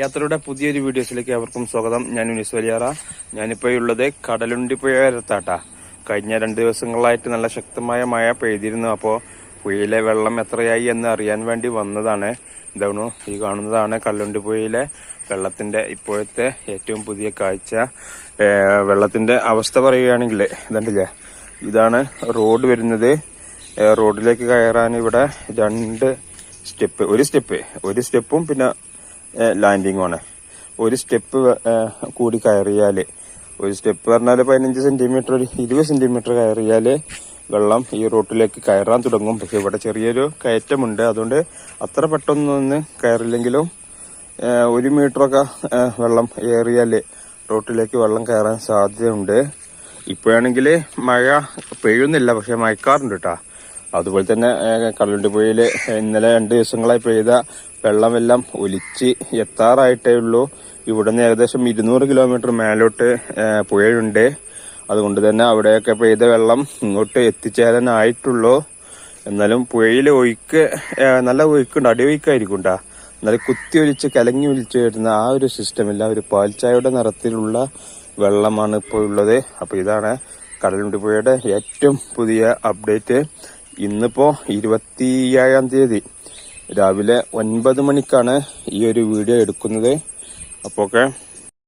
യാത്രയുടെ പുതിയൊരു വീഡിയോസിലേക്ക് അവർക്കും സ്വാഗതം. ഞാൻ യുനിസ് വലിയാറ. ഞാനിപ്പോൾ ഉള്ളത് കടലുണ്ടി പുഴത്താട്ട കഴിഞ്ഞ രണ്ട് ദിവസങ്ങളായിട്ട് നല്ല ശക്തമായ മഴ പെയ്തിരുന്നു. അപ്പോൾ പുഴയിലെ വെള്ളം എത്രയായി എന്ന് അറിയാൻ വേണ്ടി വന്നതാണ്. ഇതാണ് ഈ കാണുന്നതാണ് കല്ലുണ്ടി പുഴയിലെ വെള്ളത്തിന്റെ ഇപ്പോഴത്തെ ഏറ്റവും പുതിയ കാഴ്ച. വെള്ളത്തിന്റെ അവസ്ഥ പറയുകയാണെങ്കിൽ ഇതുണ്ടല്ലേ? ഇതാണ് റോഡ് വരുന്നത്. റോഡിലേക്ക് കയറാൻ ഇവിടെ രണ്ട് സ്റ്റെപ്പ്. ഒരു സ്റ്റെപ്പ്. ഒരു സ്റ്റെപ്പും പിന്നെ ലാൻഡിങ്ങും ആണ്. ഒരു സ്റ്റെപ്പ് കൂടി കയറിയാൽ ഒരു സ്റ്റെപ്പ് പറഞ്ഞാൽ പതിനഞ്ച് സെന്റിമീറ്റർ ഒരു ഇരുപത് സെന്റിമീറ്റർ കയറിയാൽ വെള്ളം ഈ റോട്ടിലേക്ക് കയറാൻ തുടങ്ങും. പക്ഷെ ഇവിടെ ചെറിയൊരു കയറ്റമുണ്ട്. അതുകൊണ്ട് അത്ര പെട്ടെന്നൊന്ന് കയറില്ലെങ്കിലും ഒരു മീറ്ററൊക്കെ വെള്ളം ഏറിയാൽ റോട്ടിലേക്ക് വെള്ളം കയറാൻ സാധ്യതയുണ്ട്. ഇപ്പോഴാണെങ്കിൽ മഴ പെയ്യുന്നില്ല. പക്ഷെ മഴക്കാറുണ്ട് കേട്ടാ അതുപോലെ തന്നെ കള്ളുണ്ടി പുഴയിൽ ഇന്നലെ രണ്ട് ദിവസങ്ങളായി പെയ്ത വെള്ളമെല്ലാം ഒലിച്ച് എത്താറായിട്ടേ ഉള്ളൂ. ഇവിടുന്ന് ഏകദേശം ഇരുന്നൂറ് കിലോമീറ്റർ മേലോട്ട് പുഴയുണ്ട്. അതുകൊണ്ട് തന്നെ അവിടെയൊക്കെ പെയ്ത വെള്ളം ഇങ്ങോട്ട് എത്തിച്ചേരാനായിട്ടുള്ളൂ. എന്നാലും പുഴയിൽ ഒഴുക്ക് നല്ല ഒഴുക്കുണ്ട് അടിയൊഴുക്കായിരിക്കും കേട്ടാ എന്നാലും കുത്തി ഒലിച്ച് കലങ്ങി ഒലിച്ച് വരുന്ന ആ ഒരു സിസ്റ്റമില്ല ഒരു പാൽച്ചായയുടെ നിറത്തിലുള്ള വെള്ളമാണ് ഇപ്പോൾ ഉള്ളത്. അപ്പോൾ ഇതാണ് കടലുണ്ടി പുഴയുടെ ഏറ്റവും പുതിയ അപ്ഡേറ്റ് ഇന്നിപ്പോ ഇരുപത്തി ഏഴാം തീയതി. രാവിലെ ഒൻപത് മണിക്കാണ് ഈ ഒരു വീഡിയോ എടുക്കുന്നത്. അപ്പോ ഓക്കെ